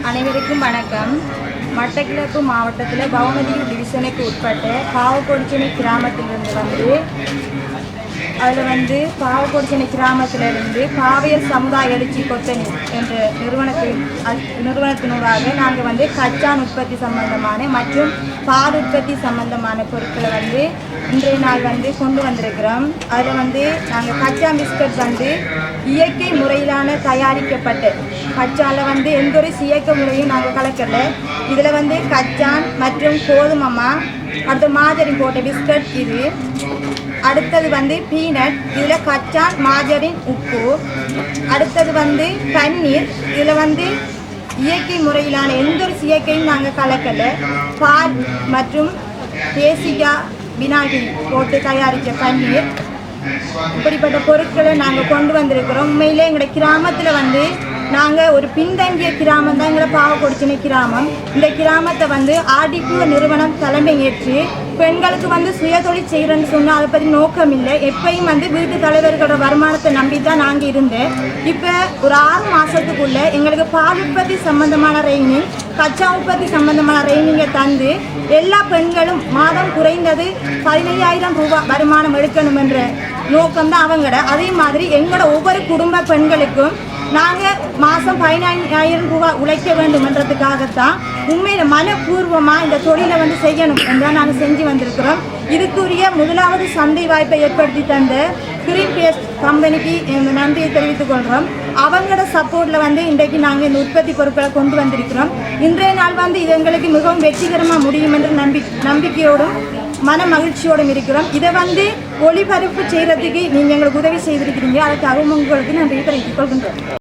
அனைவருக்கும் வணக்கம். மட்டக்கிழக்கு மாவட்டத்தில் பவுனதி டிவிஷனுக்கு உட்பட்ட பாவக்கொடிச்சனை கிராமத்திலிருந்து வந்து அதில் வந்து பாவக்கொடிச்சனை கிராமத்திலிருந்து பாவையர் சமுதாய எழுச்சி கொத்தனி என்ற நிறுவனத்தின் அ- நிறுவனத்தினூடாக நாங்கள் வந்து கச்சான் உற்பத்தி சம்பந்தமான மற்றும் பால் உற்பத்தி சம்பந்தமான பொருட்களை வந்து இன்றைய நாள் வந்து கொண்டு வந்திருக்கிறோம். அதில் வந்து நாங்கள் கச்சா பிஸ்கட் வந்து இயற்கை முறையிலான தயாரிக்கப்பட்ட கச்சால வந்து எந்த ஒரு இயக்க முறையும் நாங்கள் கலக்கல. இதில் வந்து கச்சான் மற்றும் கோதுமம்மா அடுத்து மாஜரின் போட்ட பிஸ்கட் இது. அடுத்தது வந்து பீனட் இதில் கச்சான் மாஜரின் உப்பு. அடுத்தது வந்து பன்னீர் இதில் வந்து இயற்கை முறையிலான எந்த ஒரு இயற்கையும் நாங்கள் கலக்கலை. பால் மற்றும் பேசிக்கா வினாகிரி போட்டு தயாரித்த பன்னீர். இப்படிப்பட்ட பொருட்களை நாங்கள் கொண்டு வந்திருக்கிறோம். உண்மையிலே எங்களோட கிராமத்தில் வந்து நாங்கள் ஒரு பின்தங்கிய கிராமம் தான் எங்களை பாவக்கொடிச்சின கிராமம். இந்த கிராமத்தை வந்து ஆடிப்பு நிறுவனம் தலைமை ஏற்று பெண்களுக்கு வந்து சுயதொழில் செய்கிறேன்னு சொன்னால் அதை பற்றி நோக்கம் இல்லை எப்பயும் வந்து வீட்டு தலைவர்களோட வருமானத்தை நம்பி தான் நாங்கள் இருந்தேன். இப்போ ஒரு ஆறு மாதத்துக்குள்ளே எங்களுக்கு பால் உற்பத்தி சம்மந்தமான ரெய்னிங் கச்சா உற்பத்தி சம்மந்தமான ரெய்னிங்கை தந்து எல்லா பெண்களும் மாதம் குறைந்தது பதினையாயிரம் ரூபாய் வருமானம் எடுக்கணும் என்ற நோக்கம் தான் அவங்களோட அதே மாதிரி எங்களோட ஒவ்வொரு குடும்ப பெண்களுக்கும் நாங்கள் மாதம் பதினாயிரம் ரூபாய் உழைக்க வேண்டும்ன்றதுக்காகத்தான் உண்மையில் மனப்பூர்வமாக இந்த தொழிலை வந்து செய்யணும் என்றால் நாங்கள் செஞ்சு வந்திருக்கிறோம். இதுக்குரிய முதலாவது சந்தை வாய்ப்பை ஏற்படுத்தி தந்த கிரீன் பேஸ்ட் கம்பெனிக்கு இந்த நன்றியை தெரிவித்துக் கொள்கிறோம். அவங்களோட சப்போர்ட்டில் வந்து இன்றைக்கு நாங்கள் இந்த உற்பத்தி பொருட்களை கொண்டு வந்திருக்கிறோம். இன்றைய நாள் வந்து இது எங்களுக்கு மிகவும் வெற்றிகரமாக முடியும் என்று நம்பி நம்பிக்கையோடும் மன மகிழ்ச்சியோடும் இருக்கிறோம். இதை வந்து ஒளிபரப்பு செய்கிறதுக்கு நீங்கள் எங்களுக்கு உதவி செய்திருக்கிறீங்க. அதுக்காக உங்களுக்கு நன்றி தெரிவித்துக் கொள்கின்றோம்.